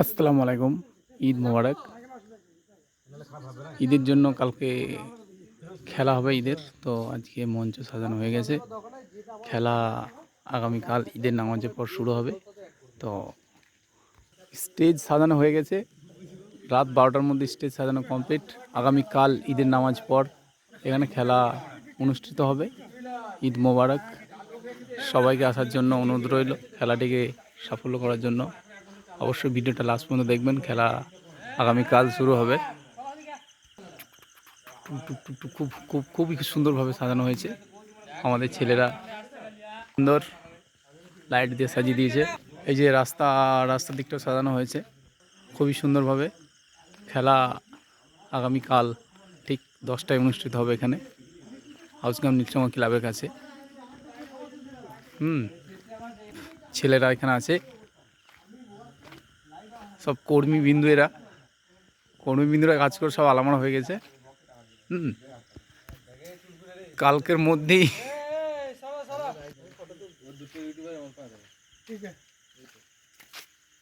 আসসালামু আলাইকুম, ঈদ মোবারক। ঈদের জন্য কালকে খেলা হবে ঈদের, তো আজকে মঞ্চ সাজানো হয়ে গেছে। খেলা আগামীকাল ঈদের নামাজের পর শুরু হবে। তো স্টেজ সাজানো হয়ে গেছে। রাত বারোটার মধ্যে স্টেজ সাজানো কমপ্লিট। আগামীকাল ঈদের নামাজ পর এখানে খেলা অনুষ্ঠিত হবে। ঈদ মোবারক। সবাইকে আসার জন্য অনুরোধ রইল খেলাটিকে সাফল্য করার জন্য। অবশ্যই ভিডিওটা লাস্ট পর্যন্ত দেখবেন, খেলা আগামীকাল শুরু হবে। খুব খুব, খুবই সুন্দরভাবে সাজানো হয়েছে। আমাদের ছেলেরা সুন্দর লাইট দিয়ে সাজিয়ে দিয়েছে। এই যে রাস্তা, রাস্তার দিকটাও সাজানো হয়েছে খুবই সুন্দরভাবে। খেলা আগামীকাল ঠিক দশটায় অনুষ্ঠিত হবে এখানে। হাউসগ্রাম নীলসঙ্গ ক্লাবের কাছে। হুম, ছেলেরা এখানে আছে। সব কর্মী বিন্দু এরা। কর্মী বিন্দুরা কাজ করে সব আলামারা হয়ে গেছে। কালকের মধ্যেই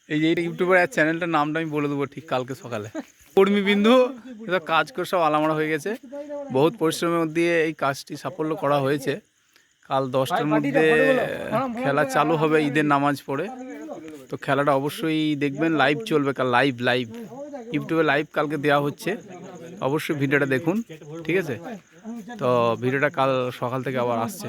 এই যে এটা ইউটিউবের চ্যানেলটার নামটা আমি বলে দেবো ঠিক কালকে সকালে। কর্মী বিন্দু কাজ করে সব আলামারা হয়ে গেছে। বহুত পরিশ্রমের মধ্যে এই কাজটি সাফল্য করা হয়েছে। কাল দশটার মধ্যে খেলা চালু হবে ঈদের নামাজ পড়ে। তো খেলাটা অবশ্যই দেখবেন লাইভ চলবে কাল লাইভ লাইভ ইউটিউবে লাইভ কালকে দেওয়া হচ্ছে। অবশ্যই ভিডিওটা দেখুন, ঠিক আছে? তো ভিডিওটা কাল সকাল থেকে আবার আসছে।